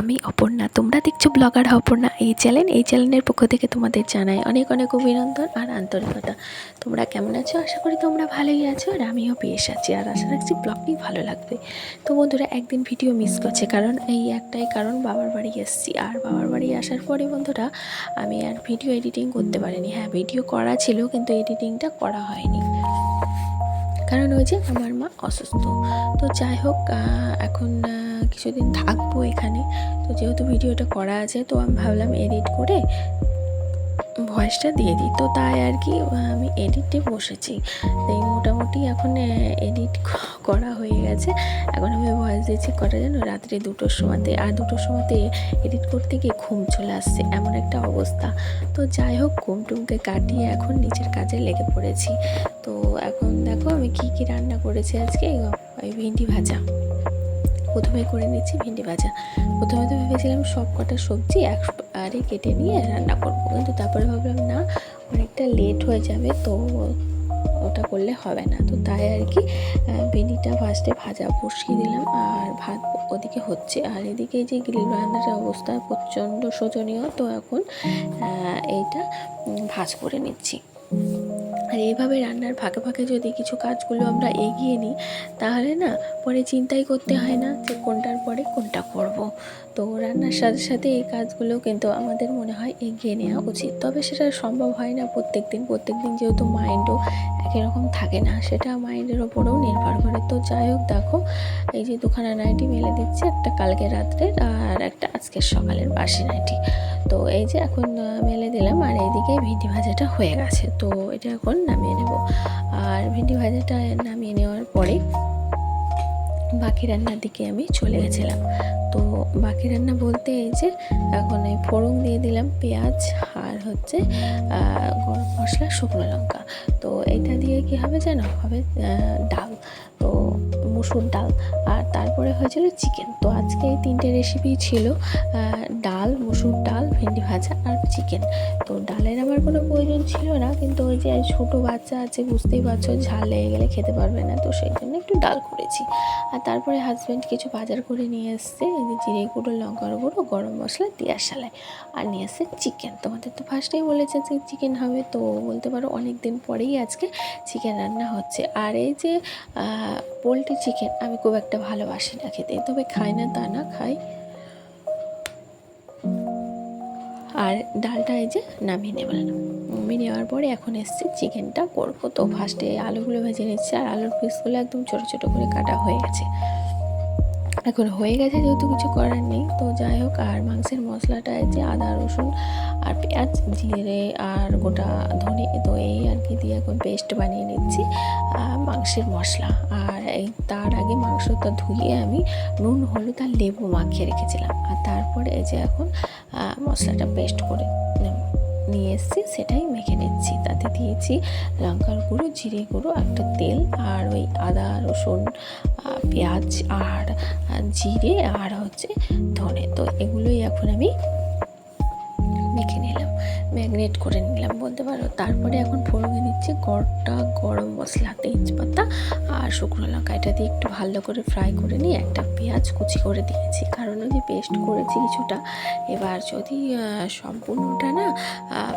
আমি অপর্ণা। তোমরা দেখছ ব্লগার অপর্ণা। এই চ্যানেল এই চ্যানেলের পক্ষ থেকে তোমাদের জানাই অনেক অনেক অভিনন্দন আর আন্তরিকতা। তোমরা কেমন আছো? আশা করি তোমরা ভালোই আছো আর আমিও বেশ আছি আর আশা রাখছি ব্লগটি ভালো লাগবে। তো বন্ধুরা, একদিন ভিডিও মিস করছে কারণ এই একটাই কারণ, বাবার বাড়ি এসেছি। আর বাবার বাড়ি আসার পরে বন্ধুরা, আমি আর ভিডিও এডিটিং করতে পারিনি। হ্যাঁ ভিডিও করা ছিল কিন্তু এডিটিংটা করা হয়নি। কারণ ওই যে আমার মা অসুস্থ। তো যাই হোক এখন কিছুদিন থাকব এখানে। তো যেহেতু ভিডিওটা করা আছে, তো আমি ভাবলাম এডিট করে ভয়েসটা দিয়ে দিই। তো তাই আর কি আমি এডিটে বসেছি। এই মোটামুটি এখন এডিট করা হয়ে গেছে। এখন আমি ভয়েস দিয়েছি কটা যেন? রাত্রে দুটোর সময়তে। আর দুটোর সময়তে এডিট করতে গিয়ে ঘুম চলে আসছে। এমন একটা অবস্থা। তো যাই হোক ঘুম টুমকে কাটিয়ে এখন নিজের কাজে লেগে পড়েছি। এখন দেখো আমি কি কি রান্না করেছি আজকে। ভিন্ডি ভাজা। প্রথমে করে নিচ্ছি ভিন্ডি ভাজা। প্রথমে তো ভেবেছিলাম সব কটা সবজি এক আরে কেটে নিয়ে রান্না করব। কিন্তু তারপরে ভাবলাম, না, অনেকটা লেট হয়ে যাবে, তো ওটা করলে হবে না। তো তাই আর কি ভেন্ডিটা ফার্স্টে ভাজা বসিয়ে দিলাম। আর ভাত ওদিকে হচ্ছে। আর এদিকে যে গ্রিল রান্নার অবস্থা, প্রচণ্ড শোচনীয়। তো এখন এইটা ভাজ করে নিচ্ছি। আর এইভাবে রান্নার ফাঁকে ফাঁকে যদি কিছু কাজগুলো আমরা এগিয়ে নিই, তাহলে না পরে চিন্তাই করতে হয় না যে কোনটার পরে কোনটা করব। তো রান্নার সাথে সাথে এই কাজগুলো কিন্তু আমাদের মনে হয় এগিয়ে নেওয়া উচিত। তবে সেটা সম্ভব হয় না প্রত্যেক দিন প্রত্যেক দিন যেহেতু মাইন্ডও একই রকম থাকে না, সেটা মাইন্ডের ওপরেও নির্ভর করে। তো যাই হোক, দেখো, এই যে দুখানা নাইটি মেলে দিচ্ছি, একটা কালকে রাত্রের আর একটা আজকের সকালের বাসি নাইটি। তো এই যে এখন মেলে দিলাম আর এইদিকে ভিন্ডি ভাজাটা হয়ে গেছে। তো এটা এখন নামিয়ে নেব। আর ভিন্ডি ভাজাটা নামিয়ে নেওয়ার পরে বাকি রান্নার দিকে আমি চলে গেছিলাম। তো বাকি রান্না বলতে এই যে এখন এই ফোড়ন দিয়ে দিলাম পেঁয়াজ আর হচ্ছে গরম মশলা, শুকনো লঙ্কা। তো এটা দিয়ে কি হবে জানো? হবে ডাল। তো মুসুর ডাল। আর তারপরে হয়েছিল চিকেন। তো আজকে এই তিনটে রেসিপি ছিল ডাল, মুসুর ডাল, ভেন্ডি ভাজা আর চিকেন। তো ডালের আমার কোনো প্রয়োজন ছিল না, কিন্তু ওই যে ছোটো বাচ্চা আছে, বুঝতেই পারছ, ঝাল লেগে গেলে খেতে পারবে না। তো সেই জন্য একটু ডাল করেছি। আর তারপরে হাজব্যান্ড কিছু বাজার করে নিয়ে এসছে, এই যে জিরে গুঁড়ো, লঙ্কার গুঁড়ো, গরম মশলা দেওয়ার সালায় আর নিয়ে এসছে চিকেন। তোমাদের তো ফার্স্টেই বলেছে যে চিকেন হবে, তো বলতে পারো অনেক দিন পরেই আজকে চিকেন রান্না হচ্ছে। আর এই যে পোলট্রি চিকেন, আমি খুব একটা ভালোবাসি না খেতে, তবে খাই না তা না খাই আর ডালটা এই যে নামিয়ে নেবেন নামিয়ে নেওয়ার পরে এখন এসছে চিকেনটা করব। তো ফার্স্টে আলুগুলো ভেজে নিচ্ছে, আর আলুর পিসগুলো একদম ছোটো ছোটো করে কাটা হয়ে গেছে। এখন হয়ে গেছে, যেহেতু কিছু করার নেই। তো যাই হোক, আর মাংসের মশলাটা যে আদা, রসুন আর পেঁয়াজ, জিরে আর গোটা ধনে তো এই আর কি দিয়ে এখন পেস্ট বানিয়ে নিচ্ছি মাংসের মশলা। আর এই তার আগে মাংসটা ধুয়ে আমি নুন, হলুদ আর লেবু মাখিয়ে রেখেছিলাম। আর তারপরে এই যে এখন মশলাটা পেস্ট করে নেব। নিয়ে এসেছি, সেটাই মেখে নিচ্ছি। তাতে দিয়েছি লঙ্কার গুঁড়ো, জিরে গুঁড়ো, একটা তেল আর ওই আদা, রসুন পেঁয়াজ আর জিরে আর হচ্ছে ধনে। তো এগুলোই এখন আমি ম্যাগনেট করে নিলাম, বলতে পারো। তারপরে এখন ফোড়নে দিচ্ছি গোটা গরম মশলা, তেজপাতা আর শুকনো লঙ্কা। এটা দিয়ে একটু ভালো করে ফ্রাই করে নিয়ে একটা পেঁয়াজ কুচি করে দিয়েছি। কারণ ওই যে পেস্ট করেছি কিছুটা, এবার যদি সম্পূর্ণটা না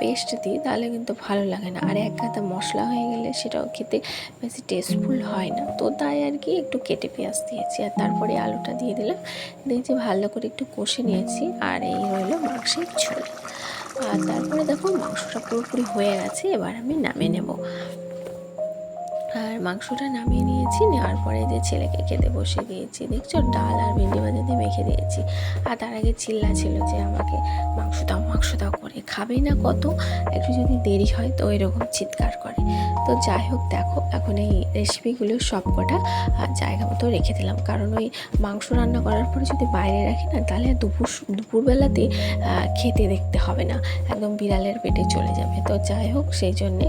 পেস্ট দিই, তাহলে কিন্তু ভালো লাগে না। আর এক গাদা মশলা হয়ে গেলে সেটাও খেতে বেশি টেস্টফুল হয় না। তো তাই আর কি একটু কেটে পেঁয়াজ দিয়েছি। আর তারপরে আলুটা দিয়ে দিলাম। দিয়ে যে ভালো করে একটু কষে নিয়েছি। আর এই হলো মাংসের ঝোল। আর তারপরে দেখো মাংসটা পুরোপুরি হয়ে গেছে এবার আমি নামিয়ে নেব। আর মাংসটা নামিয়ে নিয়েছি, নেওয়ার পরে যে ছেলেকে খেতে বসে দিয়েছি। দেখছ? ডাল আর ভেন্ডি ভাজা দিয়ে মেখে দিয়েছি। আর তার আগে চিল্লা ছিল যে আমাকে মাংস দাও মাংস দাও করে। খাবেই না কত? একটু যদি দেরি হয় তো এরকম চিৎকার করে। তো যাই হোক, দেখো, এখন এই রেসিপিগুলো সব কটা জায়গা মতো রেখে দিলাম। কারণ ওই মাংস রান্না করার পরে যদি বাইরে রাখি না, তাহলে দুপুর দুপুরবেলাতে খেতে দেখতে হবে না। একদম বিড়ালের পেটে চলে যাবে। তো যাই হোক, সেই জন্যে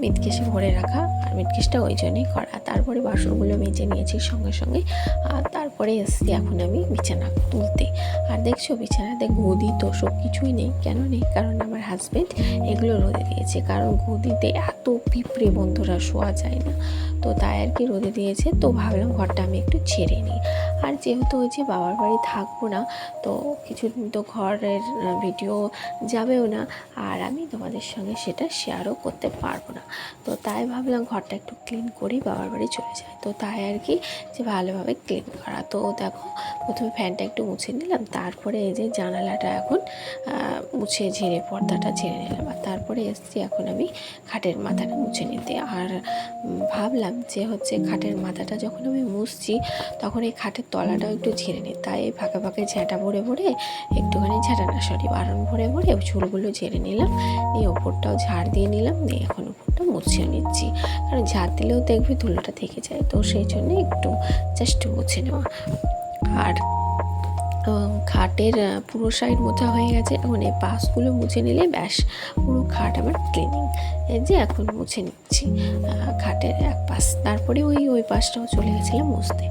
মিটকেশে ভরে রাখা আর মিটকেশটা ওই জন্যই করা। তারপরে বাসনগুলো মেজে নিয়েছি সঙ্গে সঙ্গে। আর তারপরে এসছি এখন আমি বিছানা তুলতে। আর দেখছ বিছানাতে গদি তোষক কিছুই নেই। কেন নেই? কারণ আমার হাজবেন্ড এগুলো রোদে দিয়েছে। কারণ গদিতে এত পিঁপড়ে বন্ধুরা শোয়া যায় না। তো তাই আর কি রোদে দিয়েছে। তো ভাবলাম ঘরটা আমি একটু ছেড়ে নিই। আর যেহেতু ওই যে বাবার বাড়ি থাকব না, তো কিছুদিন তো ঘরের ভিডিও যাবেও না, আর আমি তোমাদের সঙ্গে সেটা শেয়ারও করতে পারব না। তো তাই ভাবলাম ঘরটা একটু ক্লিন করেই বাবার বাড়ি চলে যায় তো তাই আর কি যে ভালোভাবে ক্লিন করা। তো দেখো, প্রথমে ফ্যানটা একটু মুছে নিলাম, তারপরে এই যে জানালাটা এখন মুছে ঝেড়ে, পর্দাটা ঝেড়ে নিলাম, আর তারপরে এসছি এখন আমি খাটের মাথাটা মুছে নিতে। আর ভাবলাম যে হচ্ছে খাটের মাথাটা যখন আমি মুছছি, তখন এই খাটের তলাটাও একটু ঝেড়ে নিই তাই ফাঁকে ফাঁকে ঝ্যাঁটা ভরে ভরে একটুখানি ঝ্যাঁটা না, সরি, বারণ ভরে ভরে চুলগুলো ঝেড়ে নিলাম। নিয়ে ওপরটাও ঝাড় দিয়ে নিলাম, নিয়ে এখন ওপরটা মুছে নিচ্ছি। কারণ ঝাড় দিলেও দেখবে ধুলোটা থেকে যায়, তো সেই জন্য একটু জাস্ট মুছে নেওয়া। আর খাটের পুরো সাইড মোছা হয়ে গেছে, এখন এই পাশগুলো মুছে নিলে ব্যাস, পুরো খাট আমার ক্লিনিং এই যে এখন মুছে নিচ্ছি। খাটের এক পাশ, তারপরে ওই ওই পাশটাও চলে গেছিলাম মুছতে।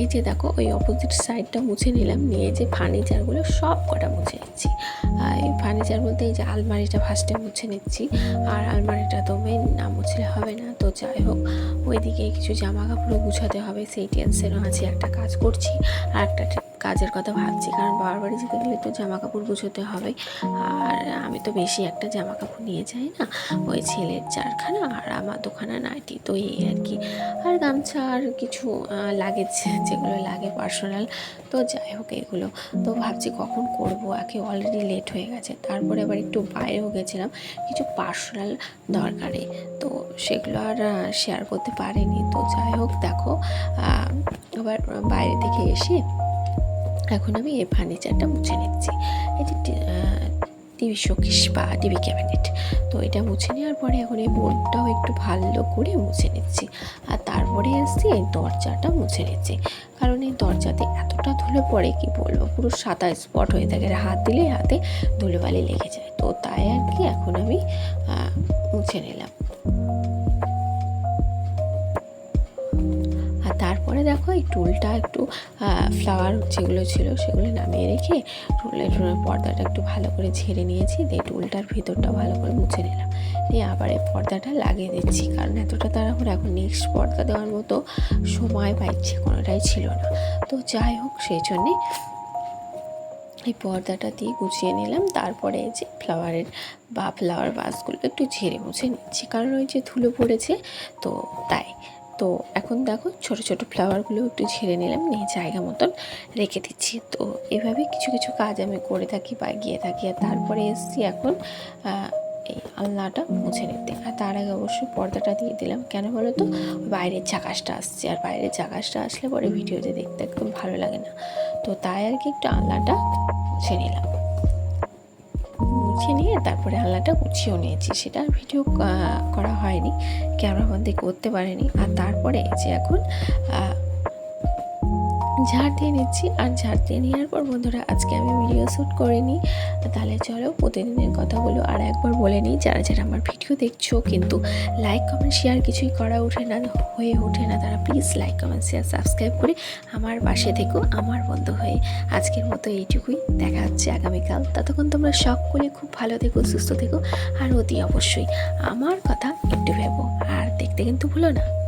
এই যে দেখো, ওই অপোজিট সাইডটা মুছে নিলাম, নিয়ে যে ফার্নিচারগুলো সব কটা মুছে নিচ্ছি। এই ফার্নিচার বলতে এই যে আলমারিটা ফার্স্টে মুছে নিচ্ছি, আর আলমারিটা তো মেন না মুছলে হবে না। তো যাই হোক, ওইদিকে কিছু জামা কাপড়ও গুছাতে হবে, সেই টেনশনও আছে, একটা কাজ করছি, আর একটা কাজের কথা ভাবছি, কারণ বাবার বাড়ি যেতে গেলে তো জামা কাপড় গুছোতে হবে। আর আমি তো বেশি একটা জামা কাপড় নিয়ে যাই না, ওই ছেলের চারখানা আর আমার দোকানা নাইটি, তো এই আর কি। আর গামছা আর কিছু লাগেজ যেগুলো লাগে পার্সোনাল, তো যাই হোক এগুলো। তো ভাবছি কখন করব, একে অলরেডি লেট হয়ে গেছে, তারপরে আবার একটু বাইরেও গেছিলাম, কিছু পার্সোনাল দরকারে, তো সেগুলো আর শেয়ার করতে পারিনি। তো যাই হোক দেখো আবার বাইরে থেকে এসে এখন আমি এই ফার্নিচারটা মুছে নিচ্ছি। এই যে টিভি শোকেস বা টিভি ক্যাবিনেট তো এটা মুছে নেওয়ার পরে এখন এই বোর্ডটাও একটু ভালো করে মুছে নিচ্ছি। আর তারপরে আসছি এই দরজাটা মুছে নিচ্ছি। কারণ এই দরজাতে এতটা ধুলো পড়ে, কি বলব, পুরো সাদা স্পট হয়ে থাকে। হাত দিলেই হাতে ধুলোবালি লেগে যায়। তো তাই আর কি এখন আমি মুছে নিলাম। তারপরে দেখো এই টুলটা একটু ফ্লাওয়ার যেগুলো ছিল সেগুলো নামিয়ে রেখে টুলের পর্দাটা একটু ভালো করে ঝেড়ে নিয়েছি। দিয়ে টুলটার ভিতরটা ভালো করে মুছে নিলাম। দিয়ে আবার এই পর্দাটা লাগিয়ে দিচ্ছি। কারণ এতটা তাড়াহুড়ো এখন নেক্সট পর্দা দেওয়ার মতো সময় পাইছে কোনোটাই ছিল না। তো যাই হোক, সেই জন্যে এই পর্দাটা দিয়ে গুছিয়ে নিলাম। তারপরে যে ফ্লাওয়ারের বা ফ্লাওয়ার বাসগুলো একটু ঝেড়ে মুছে নিচ্ছি। কারণ ওই যে ধুলো পড়েছে, তো তাই। তো এখন দেখো ছোট ছোট ফ্লাওয়ারগুলো একটু ঝেড়ে নিলাম, নিয়ে জায়গা মতন রেখে দিচ্ছি। তো এভাবে কিছু কিছু কাজ আমি করে থাকি বা গিয়ে থাকি। আর তারপরে এসছি এখন এই আলনাটা মুছে নিতে। আর তার আগে অবশ্যই পর্দাটা দিয়ে দিলাম। কেন বলো তো বাইরের চাকাশটা আসছে। আর বাইরের চাকাশটা আসলে পরে ভিডিওতে দেখতে একদম ভালো লাগে না। তো তাই আর কি একটু আলনাটা মুছে নিলাম। মুছে নিয়ে তারপরে আলনাটা গুছিয়েও নিয়েছি। সেটা ভিডিও করা হয়নি। ক্যামেরা বন্দি করতে পারেনি। আর তারপরে যে এখন ঝাড় দিয়ে নিচ্ছি আর ঝাড় দিয়ে নেওয়ার পর বন্ধুরা, আজকে আমি ভিডিও শ্যুট করিনি। তাহলে চলো প্রতিদিনের কথাগুলো আর একবার বলে নিই। যারা যারা আমার ভিডিও দেখছ কিন্তু লাইক কমেন্ট শেয়ার কিছুই করা ওঠে না, হয়ে ওঠে না, তারা please like comment share subscribe করে আমার পাশে থেকো, আমার বন্ধু হয়ে। আজকের মতো এইটুকুই। দেখা হচ্ছে আগামীকাল। ততক্ষণ তোমরা সকলে খুব ভালো থেকো, সুস্থ থেকো, আর অতি অবশ্যই আমার কথা একটু ভেবো। আর দেখতে কিন্তু ভুলো না।